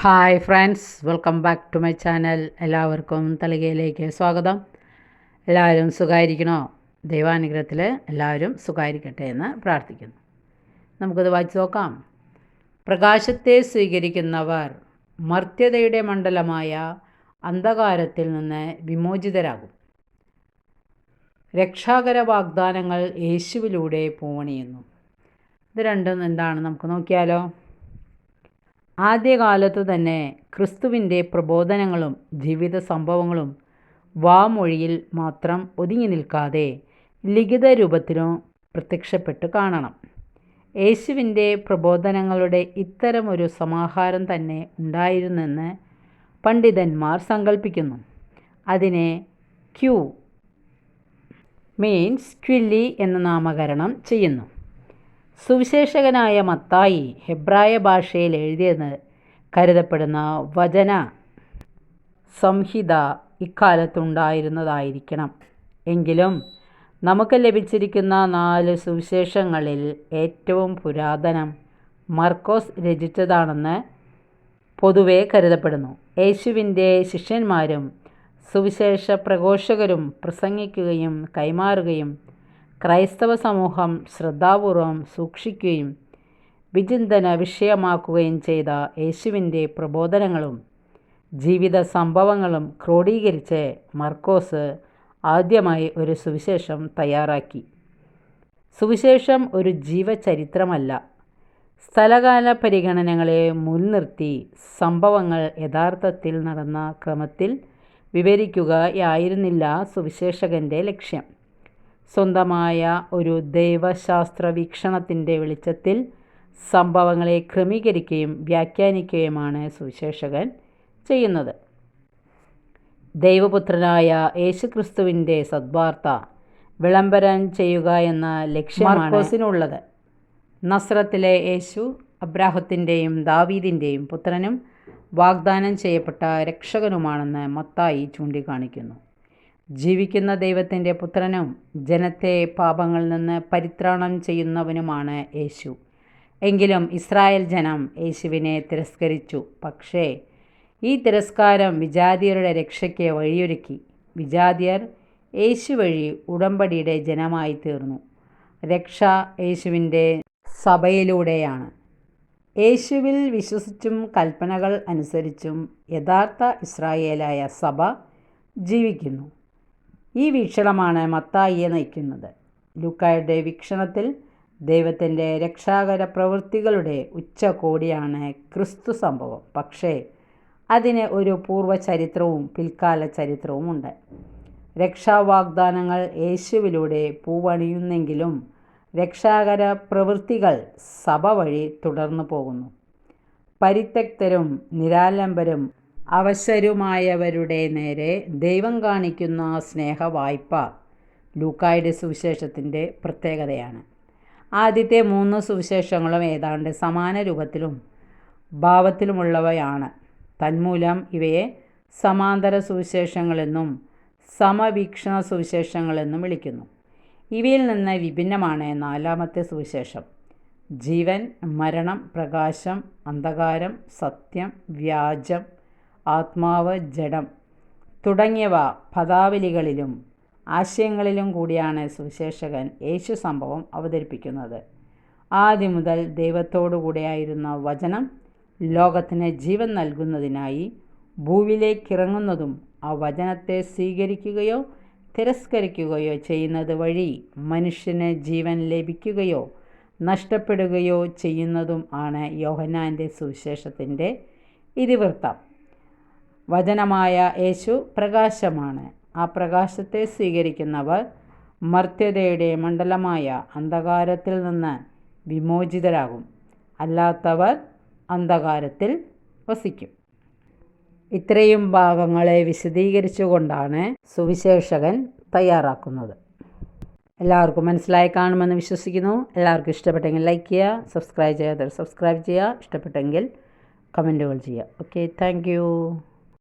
Hi friends welcome back to my channel എല്ലാവർക്കും തളികയിലേക്ക് സ്വാഗതം. എല്ലാവരും സുഖമായിരിക്കണോ ദൈവാനുഗ്രഹത്തിൽ എല്ലാവരും സുഖമായിരിക്കട്ടെ എന്ന് പ്രാർത്ഥിക്കുന്നു. നമുക്കത് വായിച്ചു നോക്കാം. പ്രകാശത്തെ സ്വീകരിക്കുന്നവർ മർത്യതയുടെ മണ്ഡലമായ അന്ധകാരത്തിൽ നിന്ന് വിമോചിതരാകും. രക്ഷാകര വാഗ്ദാനങ്ങൾ യേശുവിലൂടെ പൂവണിയുന്നു ഇത് രണ്ടും എന്താണ് നമുക്ക് നോക്കിയാലോ? ആദ്യകാലത്തു തന്നെ ക്രിസ്തുവിന്റെ പ്രബോധനങ്ങളും ജീവിത സംഭവങ്ങളും വാമൊഴിയിൽ മാത്രം ഒതുങ്ങി നിൽക്കാതെ ലിഖിത രൂപത്തിലും പ്രത്യക്ഷപ്പെട്ട് കാണണം. യേശുവിന്റെ പ്രബോധനങ്ങളുടെ ഇത്തരമൊരു സമാഹാരം തന്നെ ഉണ്ടായിരുന്നെന്ന് പണ്ഡിതന്മാർ സങ്കല്പിക്കുന്നു അതിനെ ക്യൂ മീൻസ് ക്വില്ലി എന്ന് നാമകരണം ചെയ്യുന്നു. സുവിശേഷകനായ മത്തായി ഹെബ്രായ ഭാഷയിൽ എഴുതിയെന്ന് കരുതപ്പെടുന്ന വചന സംഹിത ഇക്കാലത്തുണ്ടായിരുന്നതായിരിക്കണം. എങ്കിലും നമുക്ക് ലഭിച്ചിരിക്കുന്ന നാല് സുവിശേഷങ്ങളിൽ ഏറ്റവും പുരാതനം മർക്കോസ് രചിച്ചതാണെന്ന് പൊതുവേ കരുതപ്പെടുന്നു. യേശുവിന്റെ ശിഷ്യന്മാരും സുവിശേഷ പ്രഘോഷകരും പ്രസംഗിക്കുകയും കൈമാറുകയും ക്രൈസ്തവ സമൂഹം ശ്രദ്ധാപൂർവം സൂക്ഷിക്കുകയും വിചിന്തന വിഷയമാക്കുകയും ചെയ്ത യേശുവിന്റെ പ്രബോധനങ്ങളും ജീവിത സംഭവങ്ങളും ക്രോഡീകരിച്ച് മർക്കോസ് ആദ്യമായി ഒരു സുവിശേഷം തയ്യാറാക്കി. സുവിശേഷം ഒരു ജീവചരിത്രമല്ല. സ്ഥലകാല പരിഗണനകളെ മുൻനിർത്തി സംഭവങ്ങൾ യഥാർത്ഥത്തിൽ നടന്ന ക്രമത്തിൽ വിവരിക്കുകയായിരുന്നില്ല സുവിശേഷകന്റെ ലക്ഷ്യം. സ്വന്തമായ ഒരു ദൈവശാസ്ത്ര വീക്ഷണത്തിന്റെ വെളിച്ചത്തിൽ സംഭവങ്ങളെ ക്രമീകരിക്കുകയും വ്യാഖ്യാനിക്കുകയുമാണ് സുവിശേഷകൻ ചെയ്യുന്നത്. ദൈവപുത്രനായ യേശുക്രിസ്തുവിന്റെ സദ്വാർത്ത വിളംബരം ചെയ്യുക എന്ന ലക്ഷ്യമാണ് നസ്രത്തിലെ യേശു അബ്രാഹത്തിന്റെയും ദാവീദിന്റെയും പുത്രനും വാഗ്ദാനം ചെയ്യപ്പെട്ട രക്ഷകനുമാണെന്ന് മത്തായി ചൂണ്ടിക്കാണിക്കുന്നു. ജീവിക്കുന്ന ദൈവത്തിന്റെ പുത്രനും ജനത്തെ പാപങ്ങളിൽ നിന്ന് പരിത്രാണം ചെയ്യുന്നവനുമാണ് യേശു. എങ്കിലും ഇസ്രായേൽ ജനം യേശുവിനെ തിരസ്കരിച്ചു. പക്ഷേ ഈ തിരസ്കാരം വിജാതിയരുടെ രക്ഷയ്ക്ക് വഴിയൊരുക്കി. വിജാതിയർ യേശു വഴി ഉടമ്പടിയുടെ ജനമായി തീർന്നു. രക്ഷ യേശുവിന്റെ സഭയിലൂടെയാണ്. യേശുവിൽ വിശ്വസിച്ചും കൽപ്പനകൾ അനുസരിച്ചും യഥാർത്ഥ ഇസ്രായേലായ സഭ ജീവിക്കുന്നു. ഈ വീക്ഷണമാണ് മത്തായിയെ നയിക്കുന്നത്. ലൂക്കായുടെ വീക്ഷണത്തിൽ ദൈവത്തിന്റെ രക്ഷാകര പ്രവൃത്തികളുടെ ഉച്ചകോടിയാണ് ക്രിസ്തു സംഭവം. പക്ഷേ അതിന് ഒരു പൂർവ ചരിത്രവും പിൽക്കാല ചരിത്രവുമുണ്ട് രക്ഷാവാഗ്ദാനങ്ങൾ യേശുവിലൂടെ പൂവണിയുന്നെങ്കിലും രക്ഷാകര പ്രവൃത്തികൾ സഭ വഴി തുടർന്നു പോകുന്നു. പരിത്യക്തരും നിരാലംബരും അവശരുമായവരുടെ നേരെ ദൈവം കാണിക്കുന്ന സ്നേഹ വായ്പ ലൂക്കായുടെ സുവിശേഷത്തിന്റെ പ്രത്യേകതയാണ്. ആദ്യത്തെ മൂന്ന് സുവിശേഷങ്ങളും ഏതാണ്ട് സമാന രൂപത്തിലും ഭാവത്തിലുമുള്ളവയാണ്. തന്മൂലം ഇവയെ സമാന്തര സുവിശേഷങ്ങളെന്നും സമവീക്ഷണ സുവിശേഷങ്ങളെന്നും വിളിക്കുന്നു. ഇവയിൽ നിന്ന് വിഭിന്നമാണ് നാലാമത്തെ സുവിശേഷം. ജീവൻ മരണം പ്രകാശം അന്ധകാരം സത്യം വ്യാജം ആത്മാവ് ജഡം തുടങ്ങിയവ പദാവലികളിലും ആശയങ്ങളിലും കൂടിയാണ് സുവിശേഷകൻ യേശു സംഭവം അവതരിപ്പിക്കുന്നത്. ആദ്യം മുതൽ ദൈവത്തോടുകൂടെയായിരുന്ന വചനം ലോകത്തിന് ജീവൻ നൽകുന്നതിനായി ഭൂവിലേക്കിറങ്ങുന്നതും ആ വചനത്തെ സ്വീകരിക്കുകയോ തിരസ്കരിക്കുകയോ ചെയ്യുന്നത് വഴി മനുഷ്യന് ജീവൻ ലഭിക്കുകയോ നഷ്ടപ്പെടുകയോ ചെയ്യുന്നതും ആണ് യോഹനാന്റെ സുവിശേഷത്തിന്റെ ഇതിവൃത്തം. വചനമായ യേശു പ്രകാശമാണ്. ആ പ്രകാശത്തെ സ്വീകരിക്കുന്നവർ മർത്യതയുടെ മണ്ഡലമായ അന്ധകാരത്തിൽ നിന്ന് വിമോചിതരാകും. അല്ലാത്തവർ അന്ധകാരത്തിൽ വസിക്കും. ഇത്രയും ഭാഗങ്ങളെ വിശദീകരിച്ചുകൊണ്ടാണ് സുവിശേഷകൻ തയ്യാറാക്കുന്നത്. എല്ലാവർക്കും മനസ്സിലായി കാണുമെന്ന് വിശ്വസിക്കുന്നു. എല്ലാവർക്കും ഇഷ്ടപ്പെട്ടെങ്കിൽ ലൈക്ക് ചെയ്യുക സബ്സ്ക്രൈബ് ചെയ്യാതെ സബ്സ്ക്രൈബ് ചെയ്യുക. ഇഷ്ടപ്പെട്ടെങ്കിൽ കമന്റുകൾ ചെയ്യുക. Okay thank